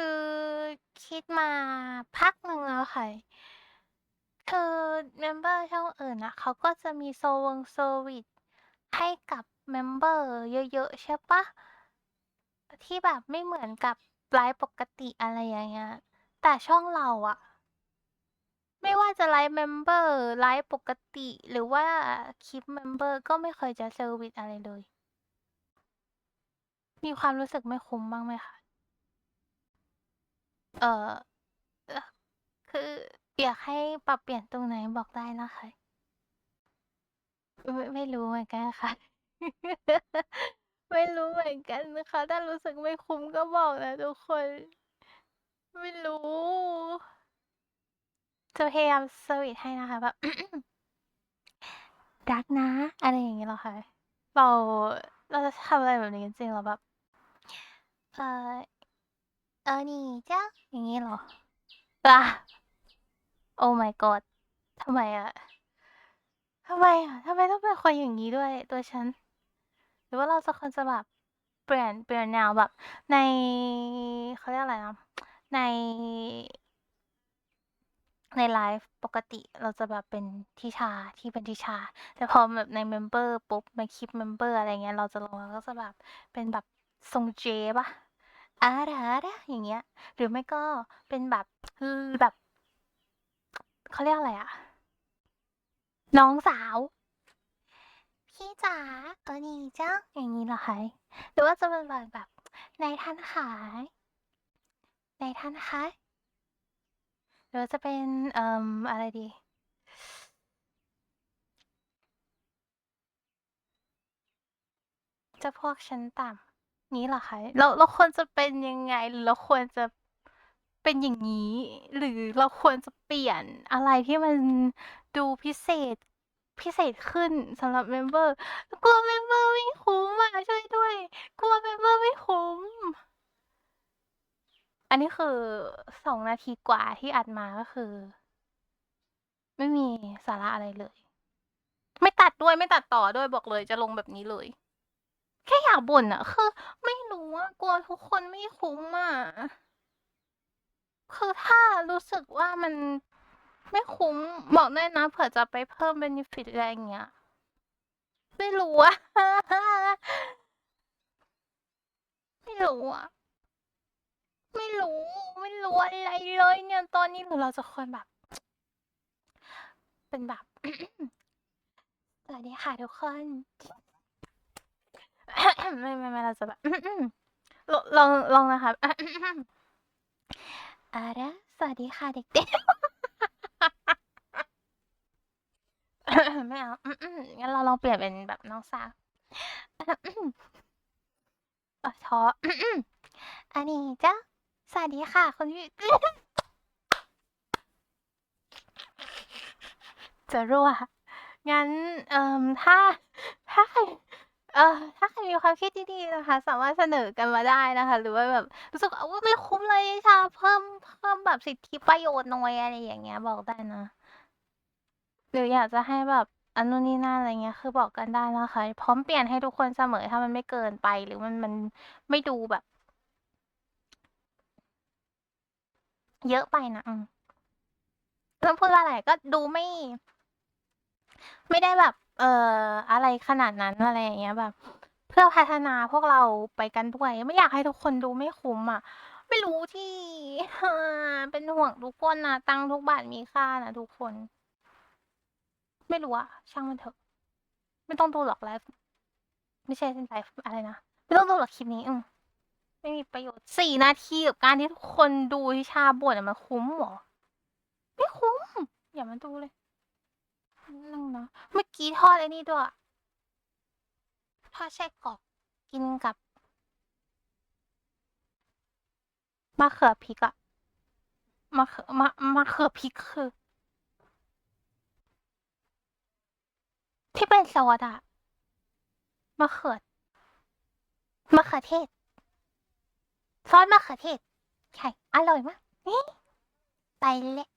คือคิดมาพักหนึ่งแล้วค่ะ คือเมมเบอร์ช่องอื่นนะเขาก็จะมีโซวงเซวิสให้กับเมมเบอร์เยอะๆ ใช่ปะ ที่แบบไม่เหมือนกับไลฟ์ปกติอะไรอย่างเงี้ย แต่ช่องเราอะไม่ว่าจะไลฟ์เมมเบอร์ไลฟ์ปกติหรือว่าคลิปเมมเบอร์ก็ไม่เคยจะเซอร์วิสอะไรเลย มีความรู้สึกไม่คุ้มบ้างไหมคะ เอ่อเอ่อคืออยากให้ปรับเปลี่ยนตรงไหนบอกได้นะคะ ไม่ไม่รู้เหมือนกันค่ะ ไม่รู้เหมือนกันนะคะ ถ้ารู้สึกไม่คุ้มก็บอกนะทุกคน ไม่รู้ จะพยายามสวีทให้นะคะแบบ รักนะ อะไรอย่างเงี้ยเหรอคะเราเราจะทำอะไรแบบนี้จริงๆเหรอแบบ เออ เออนี่จ้าอย่างงี้เหรออะโอ้ my god ทำไมอะทำไมอะทำไมต้องเป็นคนอย่างนี้ด้วย ตัวฉัน หรือว่าเราจะควรจะแบบเปลี่ยนเปลี่ยนแนวแบบ ในเขาเรียกอะไรนะใน ในไลฟ์ปกติเราจะแบบเป็นทิชาที่เป็นทิชา แต่พอแบบในเมมเบอร์ปุ๊บในคลิปเมมเบอร์อะไรเงี้ยเราจะลงแล้วก็จะแบบเป็นแบบทรงเจปะ อาระอาระอย่างเงี้ย หรือไม่ก็เป็นแบบแบบเขาเรียกอะไรอะน้องสาว พี่จ๋าเออนี่จ้าอย่างนี้เหรอคะหรือว่าจะเป็นแบบแบบในท่านขายในท่านคะหรือว่าจะเป็นเอ่มอะไรดีจะพวกชั้นต่ำ นี้เหรอคะ เรา เราควรจะเป็นยังไง หรือเราควรจะเป็นอย่างนี้ หรือเราควรจะเปลี่ยนอะไรที่มันดูพิเศษ พิเศษขึ้นสำหรับเมมเบอร์ กลัวเมมเบอร์ไม่คุ้มอะช่วยด้วย กลัวเมมเบอร์ไม่คุ้ม อันนี้คือสองนาทีกว่าที่อัดมาก็คือ ไม่มีสาระอะไรเลย ไม่ตัดด้วยไม่ตัดต่อด้วยบอกเลยจะลงแบบนี้เลย แค่อยากบ่นอะคือ ไม่รู้อะกลัวทุกคนไม่คุ้มอะคือถ้ารู้สึกว่ามันไม่คุ้มบอกได้นะเผื่อจะไปเพิ่มเบนฟิตอะไรอย่างเงี้ย ไม่รู้อะไม่รู้อะไม่รู้ ไม่รู้อะไรเลยเนี่ยตอนนี้หรือเราจะควรแบบ เป็นแบบสวัสดีค่ะทุกคน ไม่ไม่ไม่เราจะแบบลองลองลองนะครับอาระสวัสดีค่ะเด็กๆไม่เอางั้นเราลองเปลี่ยนเป็นแบบน้องสาวอะท้ออันนี้จ้ะสวัสดีค่ะคุณพี่จะรั่วงั้นเอ่อถ้าถ้าใคร เออ ถ้าใครมีความคิดดีๆนะคะ สามารถเสนอกันมาได้นะคะ หรือว่าแบบรู้สึกว่าอุ๊ยไม่คุ้มเลยค่ะเพิ่มเพิ่มแบบสิทธิประโยชน์หน่อยอะไรอย่างเงี้ย บอกได้นะ หรืออยากจะให้แบบอันนู่นนี่นั่นอะไรเงี้ย คือบอกกันได้นะคะ พร้อมเปลี่ยนให้ทุกคนเสมอถ้ามันไม่เกินไป หรือมันมันไม่ดูแบบ เยอะไปนะอืมต้องพูดว่าอะไรก็ดูไม่ ไม่ได้แบบ เอ่อ อะไรขนาดนั้น อะไรอย่างเงี้ยแบบ เพื่อพัฒนาพวกเราไปกันด้วย ไม่อยากให้ทุกคนดูไม่คุ้มอะ ไม่รู้ที่ เป็นห่วงทุกคนนะตังค์ทุกบาทมีค่านะทุกคน ไม่รู้อะช่างมันเถอะ ไม่ต้องดูหรอกไลฟ์ไม่ใช่ไลฟ์อะไรนะ ไม่ต้องดูหรอกคลิปนี้อืมไม่มีประโยชน์4นาทีกับการที่ทุกคนดูทิชาบ่นอะมันคุ้มหรอ ไม่คุ้ม อย่ามาดูเลย นึงนะเมื่อกี้ทอดไอ้นี่ด้วย ทอดไส้กรอกกินกับมะเขือพริกอะมะเขือมะมะเขือพริกคือ ที่เป็นซอสอะมะเขือมะเขือเทศ ซอสมะเขือเทศ ใช่ อร่อยมากไปแล้ว